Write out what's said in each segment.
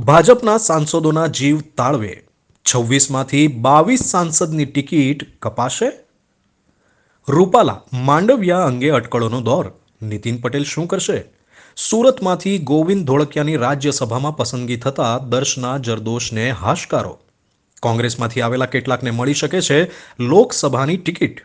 ભાજપના સાંસદોના જીવ તાળવે. છવ્વીસમાંથી બાવીસ સાંસદની ટિકિટ કપાશે? રૂપાલા માંડવિયા અંગે અટકળોનો દોર. નીતિન પટેલ શું કરશે? સુરતમાંથી ગોવિંદ ધોળકિયાની રાજ્યસભામાં પસંદગી થતા દર્શના જરદોશને હાશકારો. કોંગ્રેસમાંથી આવેલા કેટલાકને મળી શકે છે લોકસભાની ટિકિટ.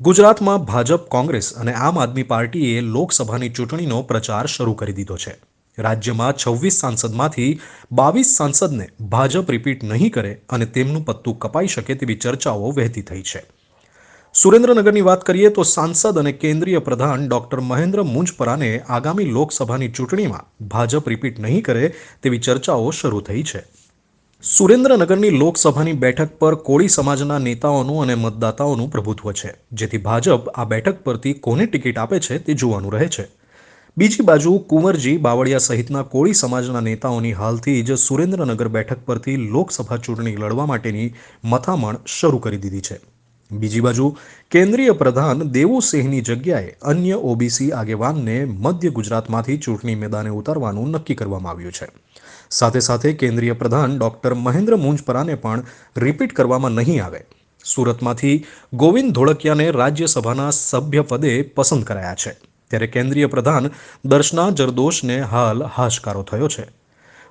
ગુજરાતમાં ભાજપ, કોંગ્રેસ અને આમ આદમી પાર્ટીએ લોકસભાની ચૂંટણીનો પ્રચાર શરૂ કરી દીધો છે. રાજ્યમાં છવ્વીસ સાંસદમાંથી બાવીસ સાંસદને ભાજપ રિપીટ નહીં કરે અને તેમનું પત્તું કપાઈ શકે તેવી ચર્ચાઓ વહેતી થઈ છે. સુરેન્દ્રનગરની વાત કરીએ તો સાંસદ અને કેન્દ્રીય પ્રધાન ડોક્ટર મહેન્દ્ર મુંજપરાને આગામી લોકસભાની ચૂંટણીમાં ભાજપ રિપીટ નહીં કરે તેવી ચર્ચાઓ શરૂ થઈ છે. સુરેન્દ્રનગરની લોકસભાની બેઠક પર કોળી સમાજના નેતાઓનું અને મતદાતાઓનું પ્રભુત્વ છે. જેથી ભાજપ આ બેઠક પરથી કોને ટિકિટ આપે છે તે જોવાનું રહે છે. બીજી બાજુ કુંવરજી બાવળિયા સહિતના કોળી સમાજના નેતાઓની હાલથી જ સુરેન્દ્રનગર બેઠક પરથી લોકસભા ચૂંટણી લડવા માટેની મથામણ શરૂ કરી દીધી છે. બીજી બાજુ કેન્દ્રીય પ્રધાન દેવુસિંહની જગ્યાએ અન્ય ઓબીસી આગેવાનને મધ્ય ગુજરાતમાંથી ચૂંટણી મેદાને ઉતારવાનું નક્કી કરવામાં આવ્યું છે. સાથે સાથે કેન્દ્રીય પ્રધાન ડોક્ટર મહેન્દ્ર મુંજપરાને પણ રિપીટ કરવામાં નહીં આવે. સુરતમાંથી ગોવિંદ ધોળકિયાને રાજ્યસભાના સભ્ય પદે પસંદ કરાયા છે. ત્યારે કેન્દ્રીય પ્રધાન દર્શના જરદોશને હાલ હાશકારો થયો છે.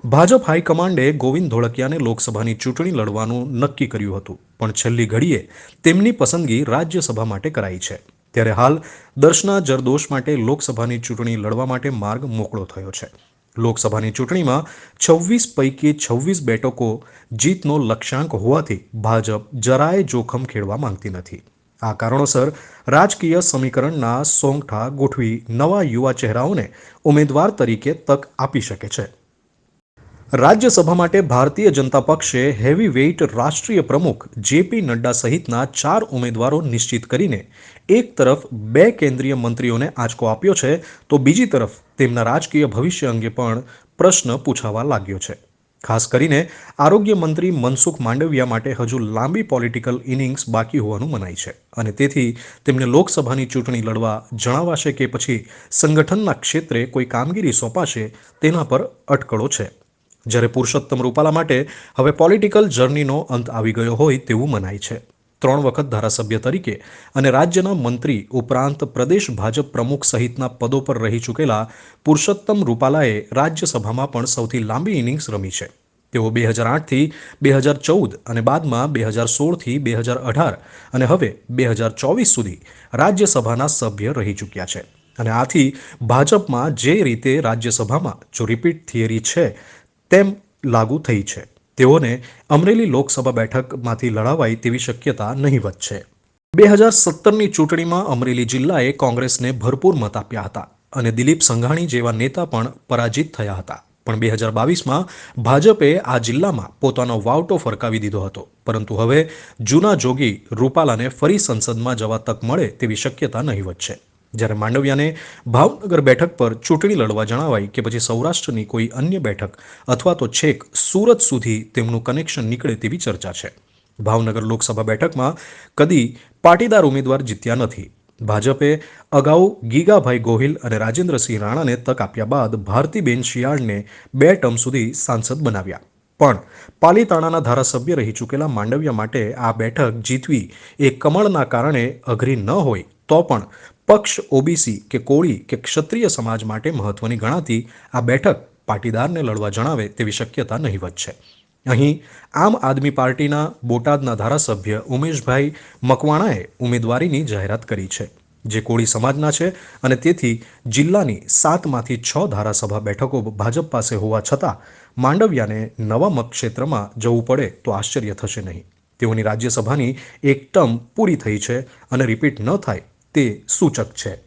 ભાજપ હાઈકમાન્ડે ગોવિંદ ધોળકિયાને લોકસભાની ચૂંટણી લડવાનું નક્કી કર્યું હતું, પણ છેલ્લી ઘડીએ તેમની પસંદગી રાજ્યસભા માટે કરાઈ છે. ત્યારે હાલ દર્શના જરદોશ માટે લોકસભાની ચૂંટણી લડવા માટે માર્ગ મોકળો થયો છે. લોકસભાની ચૂંટણીમાં છવ્વીસ પૈકી છવ્વીસ બેઠકો જીતનો લક્ષ્યાંક હોવાથી ભાજપ જરાય જોખમ ખેડવા માંગતી નથી. આ કારણોસર રાજકીય સમીકરણના સોંગઠા ગોઠવી નવા યુવા ચહેરાઓને ઉમેદવાર તરીકે તક આપી શકે છે. રાજ્યસભા માટે ભારતીય જનતા પક્ષે હેવી વેઇટ રાષ્ટ્રીય પ્રમુખ જેપી નડ્ડા સહિતના ચાર ઉમેદવારો નિશ્ચિત કરીને એક તરફ બે કેન્દ્રીય મંત્રીઓને આંચકો આપ્યો છે, તો બીજી તરફ તેમના રાજકીય ભવિષ્ય અંગે પણ પ્રશ્ન પૂછાવા લાગ્યો છે. ખાસ કરીને આરોગ્ય મંત્રી મનસુખ માંડવિયા માટે હજુ લાંબી પોલિટિકલ ઇનિંગ્સ બાકી હોવાનું મનાય છે. અને તેથી તેમને લોકસભાની ચૂંટણી લડવા જણાવાશે કે પછી સંગઠનના ક્ષેત્રે કોઈ કામગીરી સોંપાશે તેના પર અટકળો છે. જ્યારે પુરુષોત્તમ રૂપાલા માટે હવે પોલિટિકલ જર્નીનો અંત આવી ગયો હોય તેવું મનાય છે. ત્રણ વખત ધારાસભ્ય તરીકે અને રાજ્યના મંત્રી ઉપરાંત પ્રદેશ ભાજપ પ્રમુખ સહિતના પદો પર રહી ચૂકેલા પુરુષોત્તમ રૂપાલાએ રાજ્યસભામાં પણ સૌથી લાંબી ઇનિંગ્સ રમી છે. તેઓ બે હજાર આઠથી બે હજાર ચૌદ અને બાદમાં બે હજાર સોળથી બે હજાર અઢાર અને હવે બે હજાર ચોવીસ સુધી રાજ્યસભાના સભ્ય રહી ચૂક્યા છે. અને આથી ભાજપમાં જે રીતે રાજ્યસભામાં જો રિપીટ થિયરી છે, તેમ લાગુ થઈ છે. તેઓને અમરેલી લોકસભા બેઠકમાંથી લડાવાય તેવી શક્યતા નહીવત છે. બે હજાર સત્તરની ચૂંટણીમાં અમરેલી જિલ્લાએ કોંગ્રેસને ભરપૂર મત આપ્યા હતા અને દિલીપ સંઘાણી જેવા નેતા પણ પરાજિત થયા હતા. પણ બે હજાર બાવીસમાં ભાજપે આ જિલ્લામાં પોતાનો વાવટો ફરકાવી દીધો હતો. પરંતુ હવે જૂના જોગી રૂપાલાને ફરી સંસદમાં જવા તક મળે તેવી શક્યતા નહીવત છે. જ્યારે માંડવિયાને ભાવનગર બેઠક પર ચૂંટણી લડવા જણાવાય કે પછી સૌરાષ્ટ્રની કોઈ અન્ય બેઠક અથવા તો છેક સુરત સુધી તેમનું કનેક્શન નીકળે તેવી ચર્ચા છે. ભાવનગર લોકસભા બેઠકમાં કદી પાટીદાર ઉમેદવાર જીત્યા નથી. ભાજપે અગાઉ ગીગાભાઈ ગોહિલ અને રાજેન્દ્રસિંહ રાણાને તક આપ્યા બાદ ભારતીબેન શિયાળને બે ટર્મ સુધી સાંસદ બનાવ્યા. પણ પાલીતાણાના ધારાસભ્ય રહી ચૂકેલા માંડવિયા માટે આ બેઠક જીતવી એ કમળના કારણે અઘરી ન હોય તો પણ પક્ષ ઓબીસી કે કોળી કે ક્ષત્રિય સમાજ માટે મહત્વની ગણાતી આ બેઠક પાટીદારને લડવા જણાવે તેવી શક્યતા નહીવત છે. અહીં આમ આદમી પાર્ટીના બોટાદના ધારાસભ્ય ઉમેશભાઈ મકવાણાએ ઉમેદવારીની જાહેરાત કરી છે. જે કોળી સમાજના છે અને તેથી જિલ્લાની સાતમાંથી છ ધારાસભા બેઠકો ભાજપ પાસે હોવા છતાં માંડવિયાને નવા મતક્ષેત્રમાં જવું પડે તો આશ્ચર્ય થશે નહીં. તેઓની રાજ્યસભાની એક ટર્મ પૂરી થઈ છે અને રિપીટ ન થાય તે સૂચક છે.